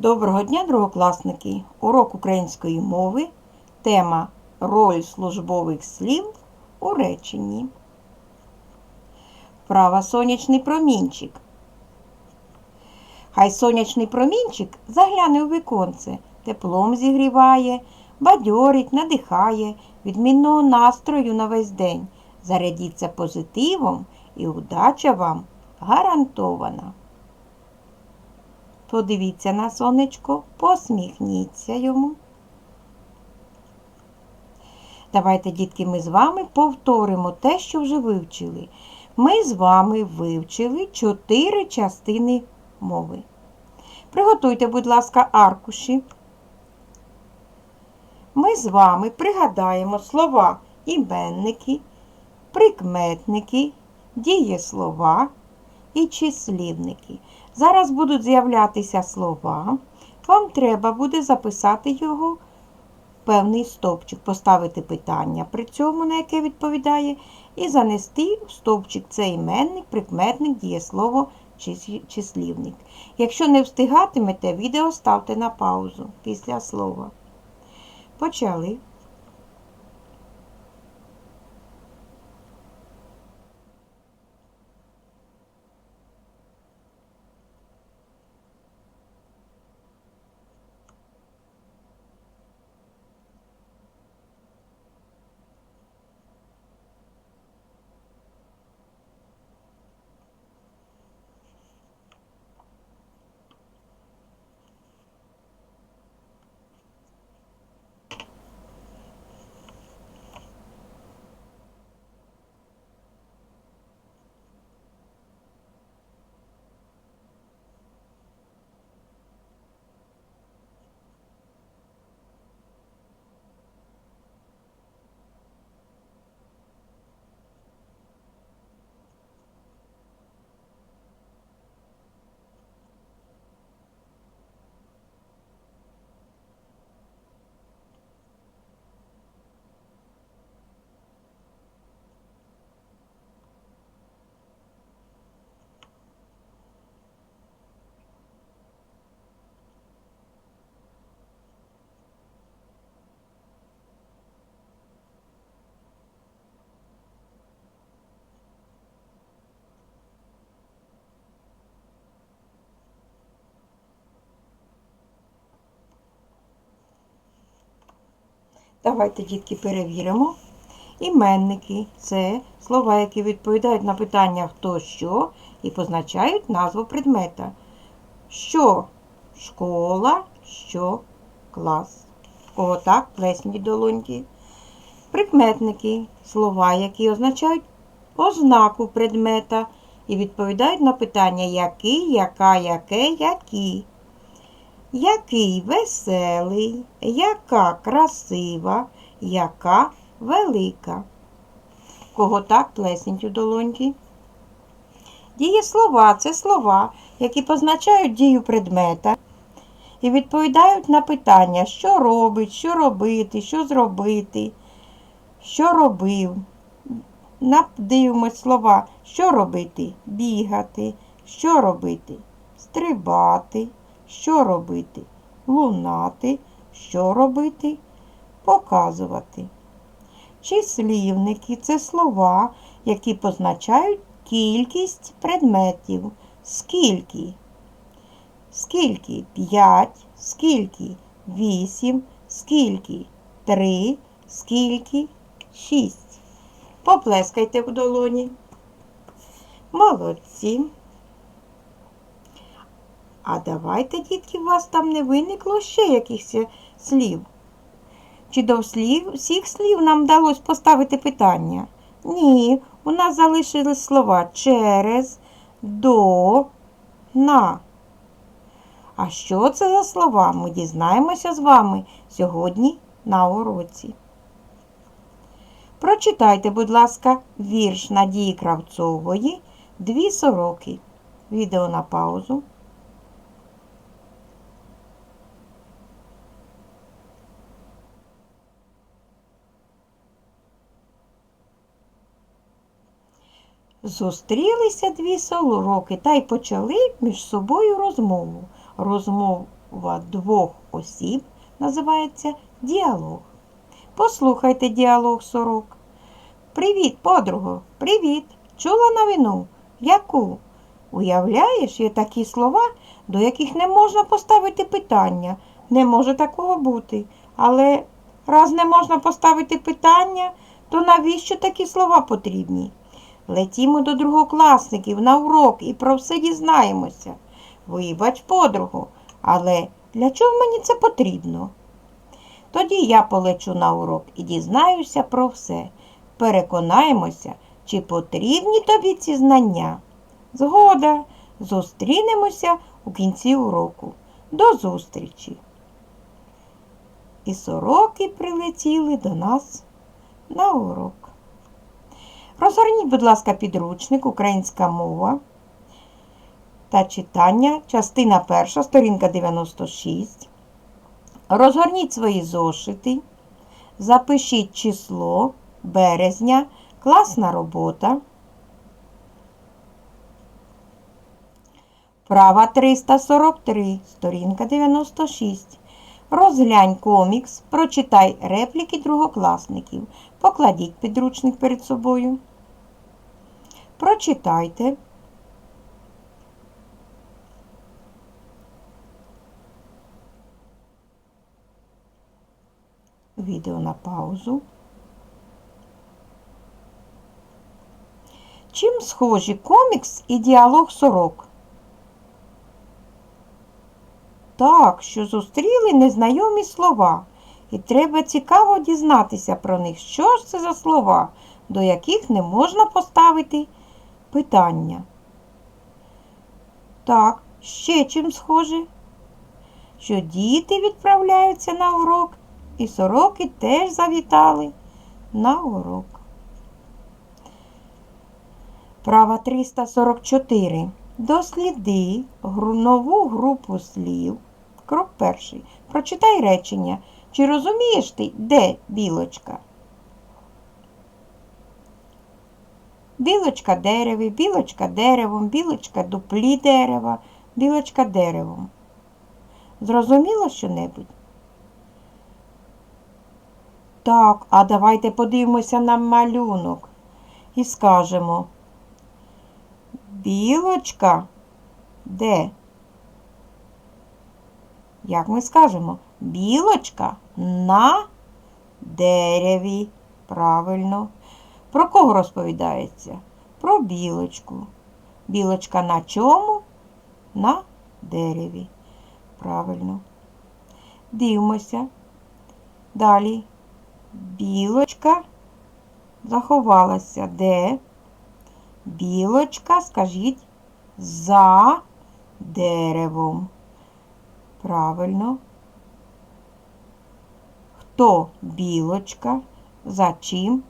Доброго дня, другокласники! Урок української мови. Тема Роль службових слів у реченні. Вправа сонячний промінчик. Хай сонячний промінчик загляне у віконце, теплом зігріває, бадьорить, надихає, відмінного настрою на весь день. Зарядіться позитивом і удача вам гарантована. Подивіться на сонечко, посміхніться йому. Давайте, дітки, ми з вами повторимо те, що вже вивчили. Ми з вами вивчили чотири частини мови. Приготуйте, будь ласка, аркуші. Ми з вами пригадаємо слова іменники, прикметники, дієслова і числівники. Зараз будуть з'являтися слова. Вам треба буде записати його в певний стовпчик, поставити питання при цьому, на яке відповідає, і занести в стовпчик цей іменник, прикметник, дієслово чи числівник. Якщо не встигатимете, відео ставте на паузу після слова. Почали. Давайте, дітки, перевіримо. Іменники це слова, які відповідають на питання хто що і позначають назву предмета. Що школа, що клас. Кого так, плесні долоньки. Прикметники слова, які означають ознаку предмета і відповідають на питання який, яка, яке, які. Який веселий, яка красива, яка велика. Кого так плесніть у долоньки? Дієслова це слова, які позначають дію предмета і відповідають на питання, що робить, що робити, що зробити, що робив. Дивимось слова, що робити? Бігати, що робити? Стрибати. Що робити? Лунати. Що робити? Показувати. Числівники це слова, які позначають кількість предметів. Скільки? Скільки? П'ять, скільки? Вісім, скільки? Три, скільки? Шість. Поплескайте в долоні. Молодці. А давайте, дітки, у вас там не виникло ще якихось слів. Чи до слів, всіх слів нам вдалося поставити питання? Ні, у нас залишились слова через, до, на. А що це за слова? Ми дізнаємося з вами сьогодні на уроці. Прочитайте, будь ласка, вірш Надії Кравцової Дві сороки. Відео на паузу. Зустрілися дві сороки та й почали між собою розмову. Розмов двох осіб називається діалог. Послухайте діалог сорок. Привіт, подруго, привіт. Чула новину? Яку? Уявляєш, є такі слова, до яких не можна поставити питання. Не може такого бути. Але раз не можна поставити питання, то навіщо такі слова потрібні? Летімо до другокласників на урок і про все дізнаємося. Вибач, подругу, але для чого мені це потрібно? Тоді я полечу на урок і дізнаюся про все. Переконаємося, чи потрібні тобі ці знання. Згода, зустрінемося у кінці уроку. До зустрічі. І сороки прилетіли до нас на урок. Розгорніть, будь ласка, підручник Українська мова та читання, частина перша, сторінка 96. Розгорніть свої зошити, запишіть число березня, класна робота. Права 343, сторінка 96. Розглянь комікс, прочитай репліки другокласників. Покладіть підручник перед собою. Прочитайте. Відео на паузу. Чим схожі комікс і діалог сорок? Так, що зустріли незнайомі слова, і треба цікаво дізнатися про них, що ж це за слова, до яких не можна поставити питання. Так, ще чим схоже, що діти відправляються на урок, і сороки теж завітали на урок. Права 344. Досліди нову групу слів. Крок перший. Прочитай речення. Чи розумієш ти, де білочка? Білочка дереві, білочка деревом, білочка дуплі дерева, білочка деревом. Зрозуміло що-небудь? Так, а давайте подивимося на малюнок і скажемо. Білочка де? Як ми скажемо? Білочка на дереві. Правильно. Про кого розповідається? Про білочку. Білочка на чому? На дереві. Правильно. Дивимося. Далі. Білочка заховалася де? Білочка, скажіть, за деревом. Правильно. Хто білочка? За чим?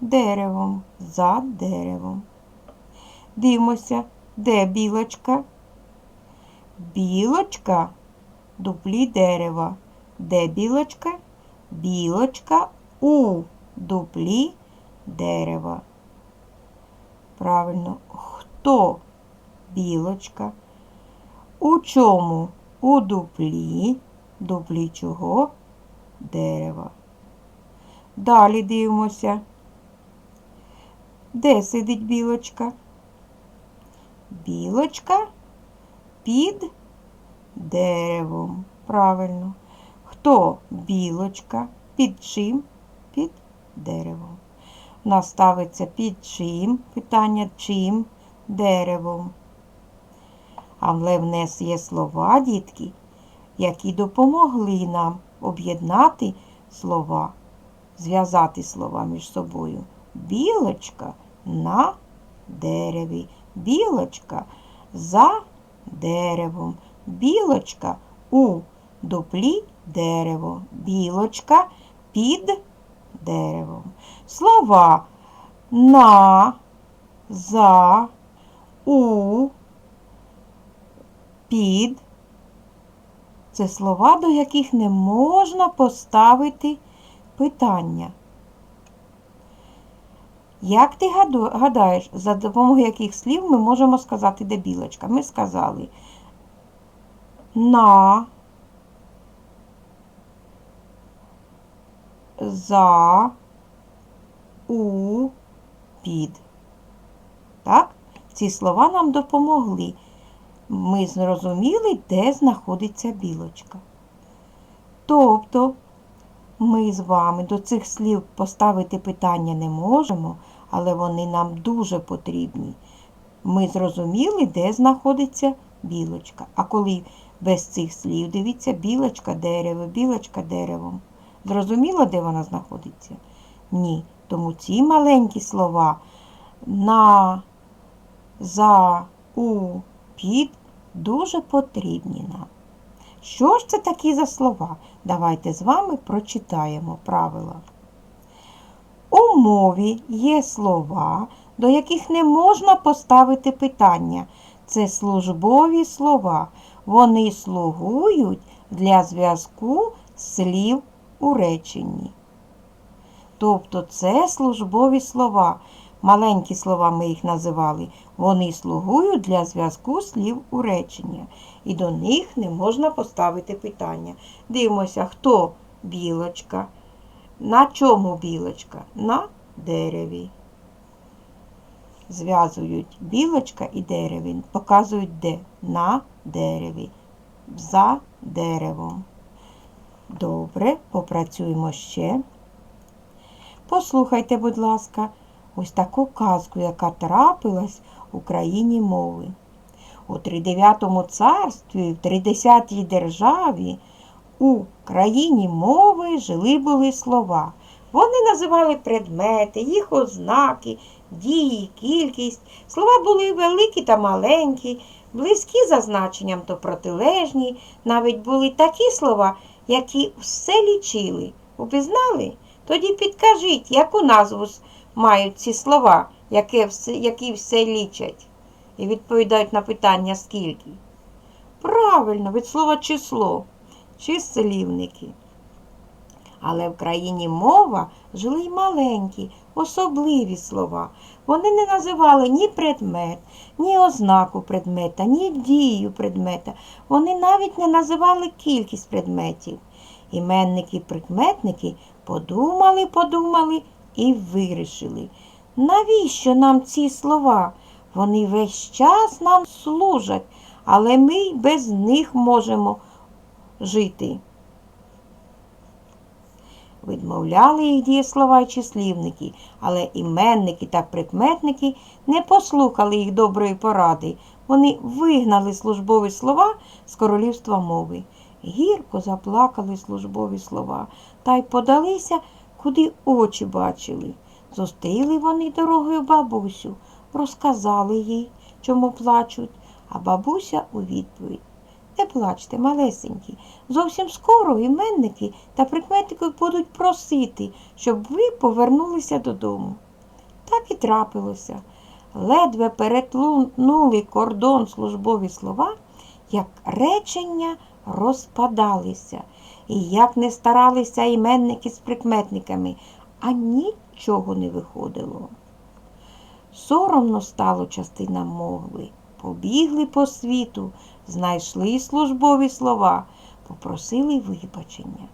Деревом. За деревом. Дивимося, де білочка? Білочка дуплі дерева. Де білочка? Білочка у дуплі дерева. Правильно. Хто білочка? У чому? У дуплі. Дуплі чого? Дерева. Далі дивимося. Де сидить білочка? Білочка під деревом. Правильно. Хто білочка? Під чим? Під деревом. У нас ставиться під чим? Питання чим? Деревом. Але в нас є слова, дітки, які допомогли нам об'єднати слова, зв'язати слова між собою. Білочка на дереві, білочка за деревом, білочка у дуплі дерево, білочка під деревом. Слова на, за, у, під. Це слова, до яких не можна поставити питання. Як ти гадаєш, за допомогою яких слів ми можемо сказати, де білочка? Ми сказали на, за, у, під. Так? Ці слова нам допомогли. Ми зрозуміли, де знаходиться білочка. Тобто ми з вами до цих слів поставити питання не можемо але вони нам дуже потрібні. Ми зрозуміли, де знаходиться білочка. А коли без цих слів, дивіться, білочка дерево, білочка деревом. Зрозуміло, де вона знаходиться? Ні. Тому ці маленькі слова на, за, у, під дуже потрібні нам. Що ж це такі за слова? Давайте з вами прочитаємо правила. У мові є слова, до яких не можна поставити питання. Це службові слова. Вони слугують для зв'язку слів у реченні. Тобто це службові слова. Маленькі слова ми їх називали. Вони слугують для зв'язку слів у речення. І до них не можна поставити питання. Дивимося, хто білочка. На чому білочка? На дереві. Зв'язують білочка і деревін. Показують де? На дереві. За деревом. Добре, попрацюємо ще. Послухайте, будь ласка, ось таку казку, яка трапилась у країні мови. У тридев'ятому царстві, в тридесятій державі, у країні мови жили були слова. Вони називали предмети, їх ознаки, дії, кількість. Слова були великі та маленькі, близькі за значенням то протилежні. Навіть були такі слова, які все лічили. Упізнали? Тоді підкажіть, яку назву мають ці слова, які все лічать, і відповідають на питання скільки. Правильно, від слова число, числівники. Але в країні мова жили й маленькі, особливі слова. Вони не називали ні предмет, ні ознаку предмета, ні дію предмета. Вони навіть не називали кількість предметів. Іменники і прикметники подумали, подумали і вирішили. Навіщо нам ці слова? Вони весь час нам служать, але ми й без них можемо жити. Відмовляли їх дієслова й числівники, але іменники та прикметники не послухали їх доброї поради. Вони вигнали службові слова з королівства мови. Гірко заплакали службові слова та й подалися, куди очі бачили. Зустріли вони дорогою бабусю, розказали їй, чому плачуть, а бабуся у відповідь. Не плачте, малесенькі. Зовсім скоро іменники та прикметники будуть просити, щоб ви повернулися додому. Так і трапилося. Ледве перетнули кордон службові слова, як речення розпадалися. І як не старалися іменники з прикметниками, а нічого не виходило. Соромно стало частинам мови. Побігли по світу, знайшли службові слова, попросили вибачення.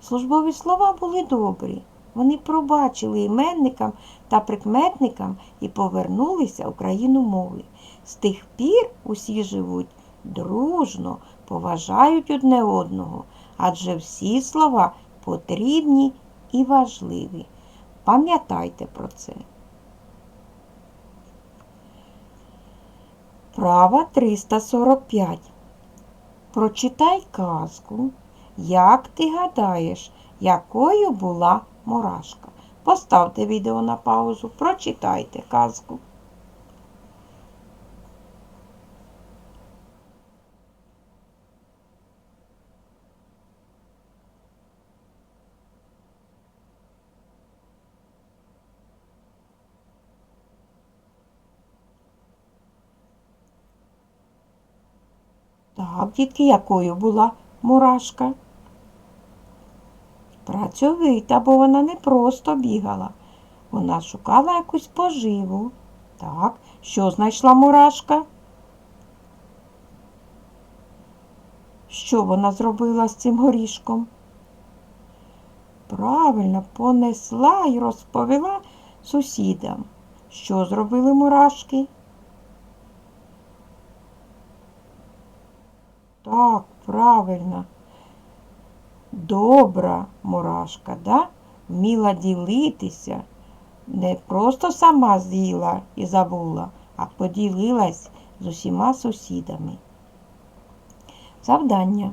Службові слова були добрі. Вони пробачили іменникам та прикметникам і повернулися у країну мови. З тих пір усі живуть дружно, поважають одне одного, адже всі слова потрібні і важливі. Пам'ятайте про це. Права 345. Прочитай казку. Як ти гадаєш, якою була мурашка? Поставте відео на паузу, прочитайте казку. Так, дітки, якою була мурашка? Працьовита, бо вона не просто бігала. Вона шукала якусь поживу. Так, що знайшла мурашка? Що вона зробила з цим горішком? Правильно, понесла і розповіла сусідам. Що зробили мурашки? Так, правильно. Добра мурашка, да? Вміла ділитися. Не просто сама з'їла і забула, а поділилась з усіма сусідами. Завдання.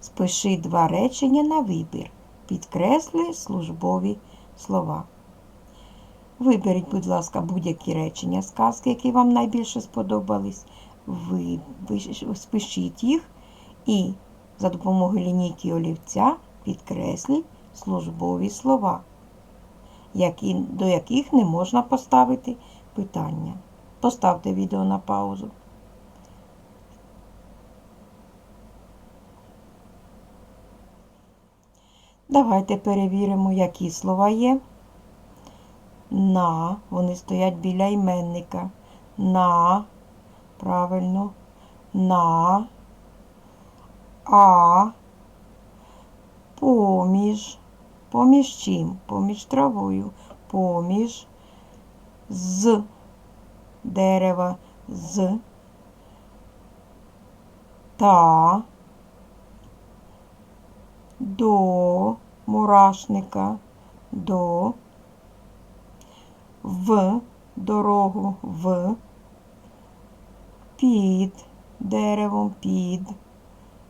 Спиши два речення на вибір. Підкресли службові слова. Виберіть, будь ласка, будь-які речення сказки, які вам найбільше сподобались. Ви спишіть їх і за допомогою лінійки олівця підкресліть службові слова, які, до яких не можна поставити питання. Поставте відео на паузу. Давайте перевіримо, які слова є. На, вони стоять біля іменника. На, правильно, на, а, поміж, поміж чим? Поміж травою, поміж, з дерева, з, та, до мурашника, до, в дорогу, в, під деревом, під,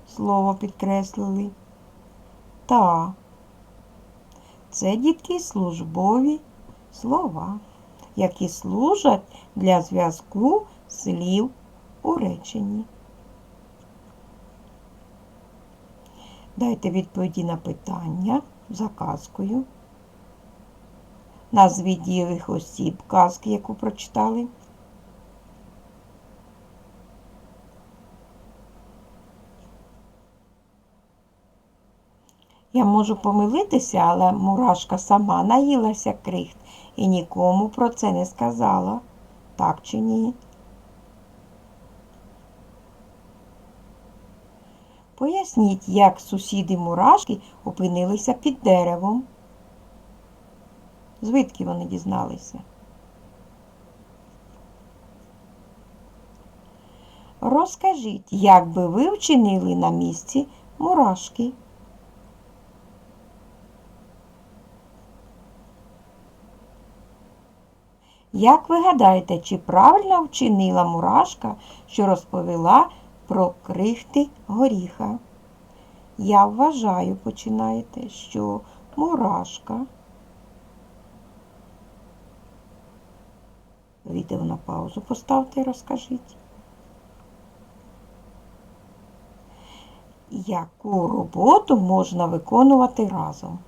слово підкреслили, та. Це дітки службові слова, які служать для зв'язку слів у реченні. Дайте відповіді на питання за казкою. Назвіть дієвих осіб казки, яку прочитали. Я можу помилитися, але мурашка сама наїлася крихт і нікому про це не сказала. Так чи ні? Поясніть, як сусіди мурашки опинилися під деревом. Звідки вони дізналися? Розкажіть, як би ви вчинили на місці мурашки? Як ви гадаєте, чи правильно вчинила мурашка, що розповіла про крихти горіха? Я вважаю, починаєте, що мурашка. Відео на паузу поставте і розкажіть. Яку роботу можна виконувати разом?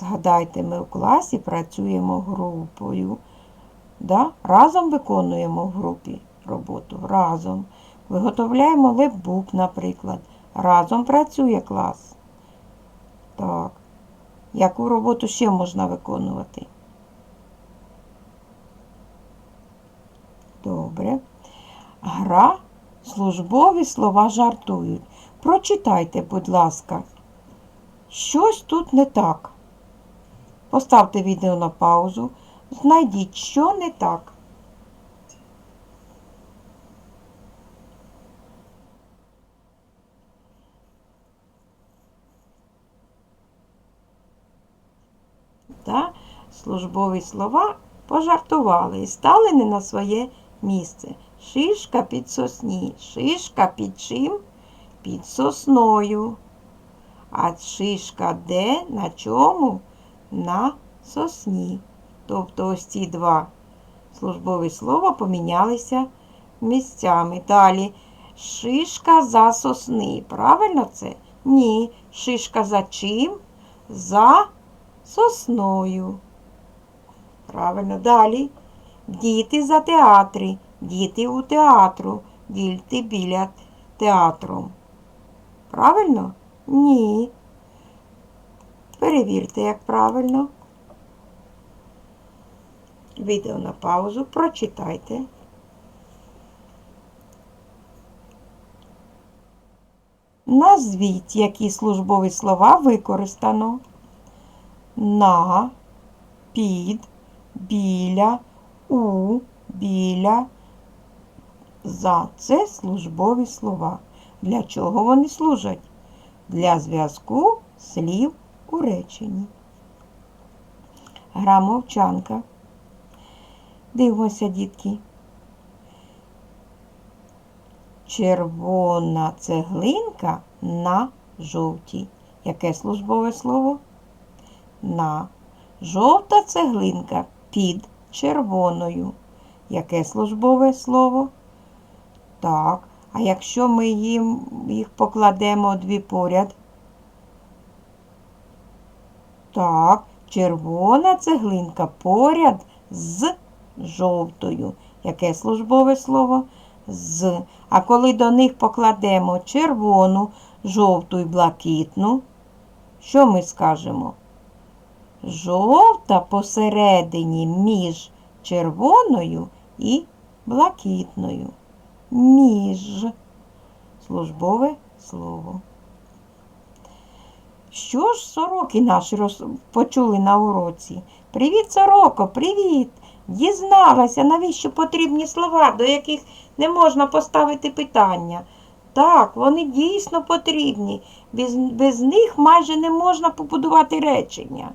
Згадайте, ми в класі працюємо групою. Да? Разом виконуємо в групі роботу. Разом. Виготовляємо лепбук, наприклад. Разом працює клас. Так. Яку роботу ще можна виконувати? Добре. Гра, службові слова жартують. Прочитайте, будь ласка, щось тут не так. Поставте відео на паузу. Знайдіть, що не так. Та службові слова пожартували і стали не на своє місце. Шишка під сосні. Шишка під чим? Під сосною. А шишка де? На чому? На сосні. Тобто ось ці два службові слова помінялися місцями. Далі шишка за сосни. Правильно це? Ні. Шишка за чим? За сосною. Правильно. Далі. Діти за театри. Діти у театру. Діти біля театру. Правильно? Ні. Перевірте, як правильно. Відео на паузу, прочитайте. Назвіть, які службові слова використано. На, під, біля, у, біля. За це службові слова. Для чого вони служать? Для зв'язку слів у реченні. Гра мовчанка. Дивимося, дітки. Червона цеглинка на жовтій. Яке службове слово? На. Жовта цеглинка під червоною. Яке службове слово? Так. А якщо ми їм, їх покладемо дві поряд? Так, червона цеглинка поряд з жовтою. Яке службове слово? З. А коли до них покладемо червону, жовту і блакитну, що ми скажемо? Жовта посередині між червоною і блакитною. Між. Службове слово. Що ж сороки наші роз... почули на уроці? Привіт, сороко, привіт! Дізналася, навіщо потрібні слова, до яких не можна поставити питання. Так, вони дійсно потрібні. Без, без них майже не можна побудувати речення.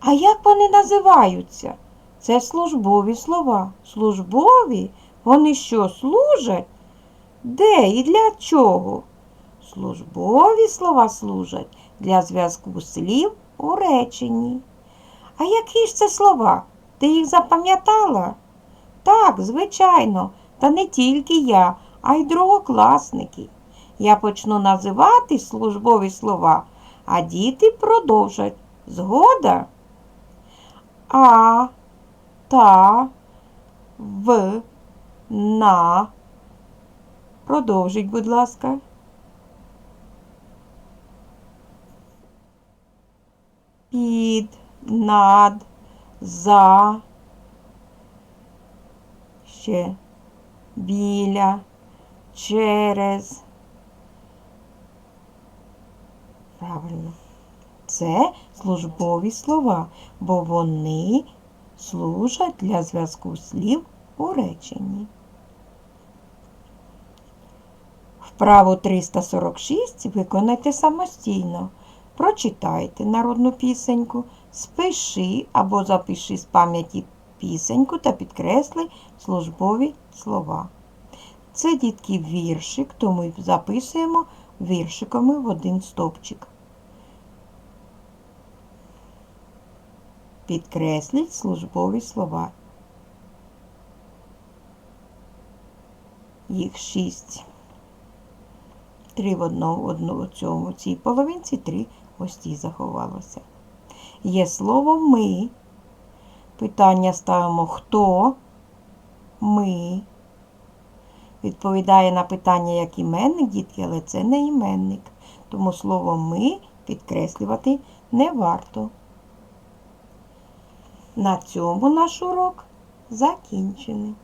А як вони називаються? Це службові слова. Службові? Вони що, служать? Де і для чого? Службові слова служать для зв'язку слів у реченні. А які ж це слова? Ти їх запам'ятала? Так, звичайно, та не тільки я, а й другокласники. Я почну називати службові слова, а діти продовжать. Згода? А, та, в, на. Продовжіть, будь ласка. Під, над, за, ще біля, через. Правильно. Це службові слова, бо вони служать для зв'язку слів у реченні. Вправу 346 виконайте самостійно. Прочитайте народну пісеньку, спиши або запиши з пам'яті пісеньку та підкресли службові слова. Це дітки віршик, тому записуємо віршиками в один стовпчик. Підкресліть службові слова. Їх шість. Три в одному, одну, цьому, цій половинці, три ось заховалося. Є слово ми. Питання ставимо хто? Ми. Відповідає на питання як іменник, дітки, але це не іменник. Тому слово ми підкреслювати не варто. На цьому наш урок закінчений.